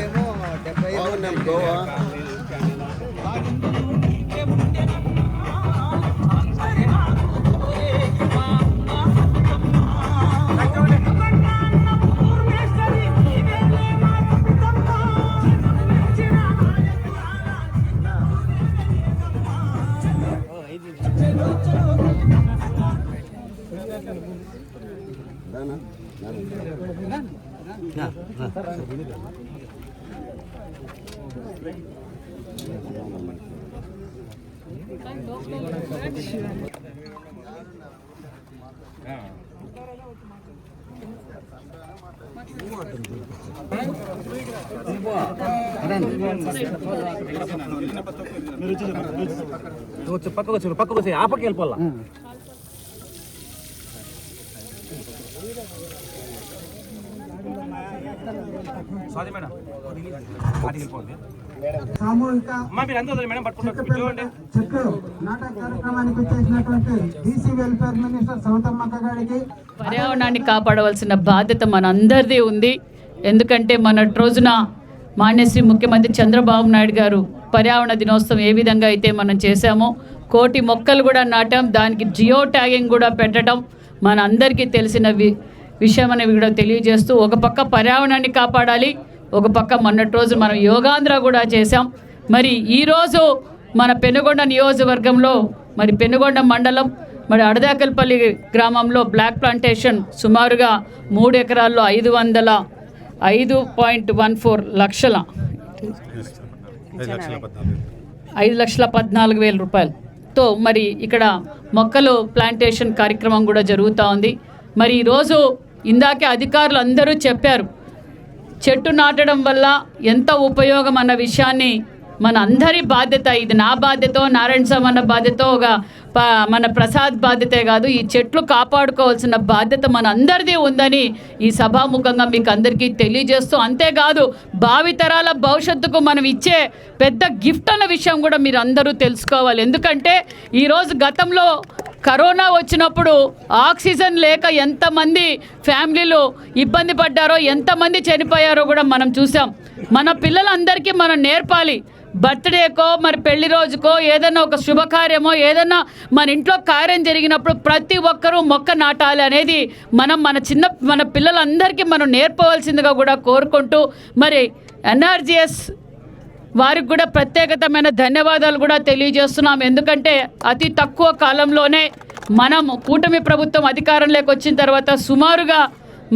ఏమో డెబ్బై గోవా. రానా? నువ్వు వచ్చి పక్కకు వచ్చి పక్కకు వచ్చి ఆ పక్క వెళ్ళిపోవాలా సారీ మేడం. సామూహిక నాటక కార్యక్రమానికి వచ్చేసినటువంటి డీసీ వెల్ఫేర్ మినిస్టర్ సౌతమ్మక్క గారికి. పర్యావరణాన్ని కాపాడవలసిన బాధ్యత మనందరిది ఉంది. ఎందుకంటే మన రోజున మాన్యశ్రీ ముఖ్యమంత్రి చంద్రబాబు నాయుడు గారు పర్యావరణ దినోత్సవం ఏ విధంగా అయితే మనం చేశామో కోటి మొక్కలు కూడా నాటాం దానికి జియో ట్యాగింగ్ కూడా పెట్టడం మన అందరికీ తెలిసిన వి విషయం అని కూడా తెలియజేస్తూ ఒక పక్క పర్యావరణాన్ని కాపాడాలి ఒక పక్క మొన్నటి రోజు మనం యోగాంధ్ర కూడా చేశాం. మరి ఈరోజు మన పెనుగొండ నియోజకవర్గంలో మరి పెనుగొండ మండలం మరి అడదాకల్పల్లి గ్రామంలో బ్లాక్ ప్లాంటేషన్ సుమారుగా మూడు ఎకరాల్లో ఐదు వందల ఐదు పాయింట్ వన్ ఫోర్ లక్షల ఐదు లక్షల పద్నాలుగు వేల రూపాయలతో మరి ఇక్కడ మొక్కలు ప్లాంటేషన్ కార్యక్రమం కూడా జరుగుతూ ఉంది. మరి ఈరోజు ఇందాకే అధికారులు అందరూ చెప్పారు చెట్టు నాటడం వల్ల ఎంత ఉపయోగం అన్న విషయాన్ని మన అందరి బాధ్యత ఇది నా బాధ్యత నారాయణ స్వామి అన్న బాధ్యత ఒక ప- మన ప్రసాద్ బాధ్యతే కాదు ఈ చెట్లు కాపాడుకోవాల్సిన బాధ్యత మన అందరిది ఉందని ఈ సభాముఖంగా మీకు అందరికీ తెలియజేస్తూ అంతేకాదు భావితరాల భవిష్యత్తుకు మనం ఇచ్చే పెద్ద గిఫ్ట్ అన్న విషయం కూడా మీరు అందరూ తెలుసుకోవాలి. ఎందుకంటే ఈరోజు గతంలో కరోనా వచ్చినప్పుడు ఆక్సిజన్ లేక ఎంతమంది ఫ్యామిలీలు ఇబ్బంది పడ్డారో ఎంతమంది చనిపోయారో కూడా మనం చూసాం. మన పిల్లలందరికీ మనం నేర్పాలి. బర్త్డేకో మరి పెళ్ళి రోజుకో ఏదైనా ఒక శుభకార్యమో ఏదైనా మన ఇంట్లో కార్యం జరిగినప్పుడు ప్రతి ఒక్కరూ మొక్క నాటాలి అనేది మనం మన చిన్న మన పిల్లలందరికీ మనం నేర్పవలసిందిగా కూడా కోరుకుంటూ మరి ఎన్ఆర్జిఎస్ వారికి కూడా ప్రత్యేకతమైన ధన్యవాదాలు కూడా తెలియజేస్తున్నాం. ఎందుకంటే అతి తక్కువ కాలంలోనే మనం కూటమి ప్రభుత్వం అధికారంలోకి వచ్చిన తర్వాత సుమారుగా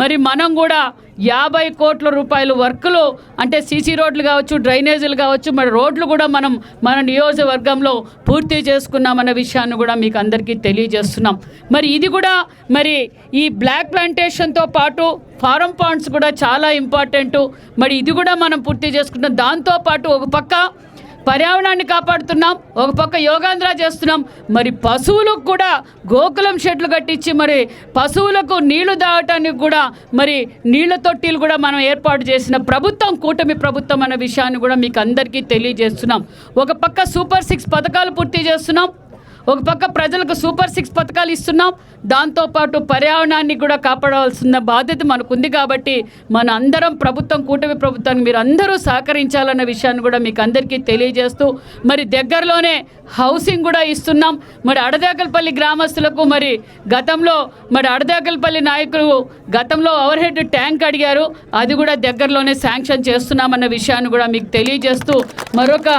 మరి మనం కూడా యాభై కోట్ల రూపాయలు వర్కులు అంటే సీసీ రోడ్లు కావచ్చు డ్రైనేజీలు కావచ్చు మరి రోడ్లు కూడా మనం మన నియోజకవర్గంలో పూర్తి చేసుకున్నామన్న విషయాన్ని కూడా మీకు అందరికీ తెలియజేస్తున్నాం. మరి ఇది కూడా మరి ఈ బ్లాక్ ప్లాంటేషన్తో పాటు ఫారం పాండ్స్ కూడా చాలా ఇంపార్టెంట్. మరి ఇది కూడా మనం పూర్తి చేసుకుంటాం దాంతోపాటు ఒక పక్క పర్యావరణాన్ని కాపాడుతున్నాం. ఒక పక్క యోగాంధ్ర చేస్తున్నాం. మరి పశువులకు కూడా గోకులం షెడ్లు కట్టించి మరి పశువులకు నీళ్ళు తాగటానికి కూడా మరి నీళ్ళ తొట్టిలు కూడా మనం ఏర్పాటు చేసిన ప్రభుత్వం కూటమి ప్రభుత్వం అనే విషయాన్ని కూడా మీకు అందరికీ తెలియజేస్తున్నాం. ఒక పక్క సూపర్ సిక్స్ పథకాలు పూర్తి చేస్తున్నాం. ఒక పక్క ప్రజలకు సూపర్ సిక్స్ పథకాలు ఇస్తున్నాం. దాంతోపాటు పర్యావరణాన్ని కూడా కాపాడవలసిన బాధ్యత మనకుంది కాబట్టి మన అందరం ప్రభుత్వం కూటమి ప్రభుత్వానికి మీరు అందరూ సహకరించాలన్న విషయాన్ని కూడా మీకు అందరికీ తెలియజేస్తూ మరి దగ్గరలోనే హౌసింగ్ కూడా ఇస్తున్నాం. మరి అడదాకల్పల్లి గ్రామస్తులకు మరి గతంలో మరి అడదాకల్పల్లి నాయకులు గతంలో ఓవర్ హెడ్ ట్యాంక్ అడిగారు. అది కూడా దగ్గరలోనే శాంక్షన్ చేస్తున్నామన్న విషయాన్ని కూడా మీకు తెలియజేస్తూ మరొక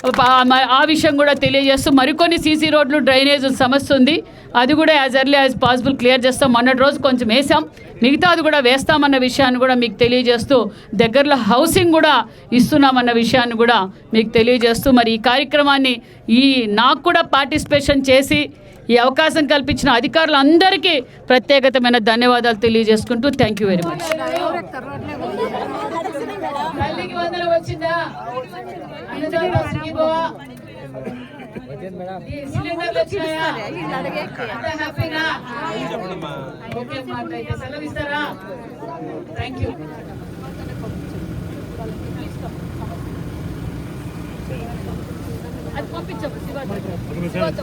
ఆ- విషయం కూడా తెలియజేస్తూ మరికొన్ని సీసీ రోడ్లు డ్రైనేజ్ సమస్య ఉంది. అది కూడా as early as possible clear చేస్తాం. మొన్నటి రోజు కొంచెం వేసాం మిగతాది కూడా వేస్తామన్న విషయాన్ని కూడా మీకు తెలియజేస్తూ దగ్గరలో హౌసింగ్ కూడా ఇస్తున్నామన్న విషయాన్ని కూడా మీకు తెలియజేస్తూ మరి ఈ కార్యక్రమాన్ని ఈ నాకు కూడా పార్టిసిపేషన్ చేసి ఈ అవకాశం కల్పించిన అధికారులందరికీ ప్రత్యేకతమైన ధన్యవాదాలు తెలియజేసుకుంటూ thank you very much thank you అది శివాజీ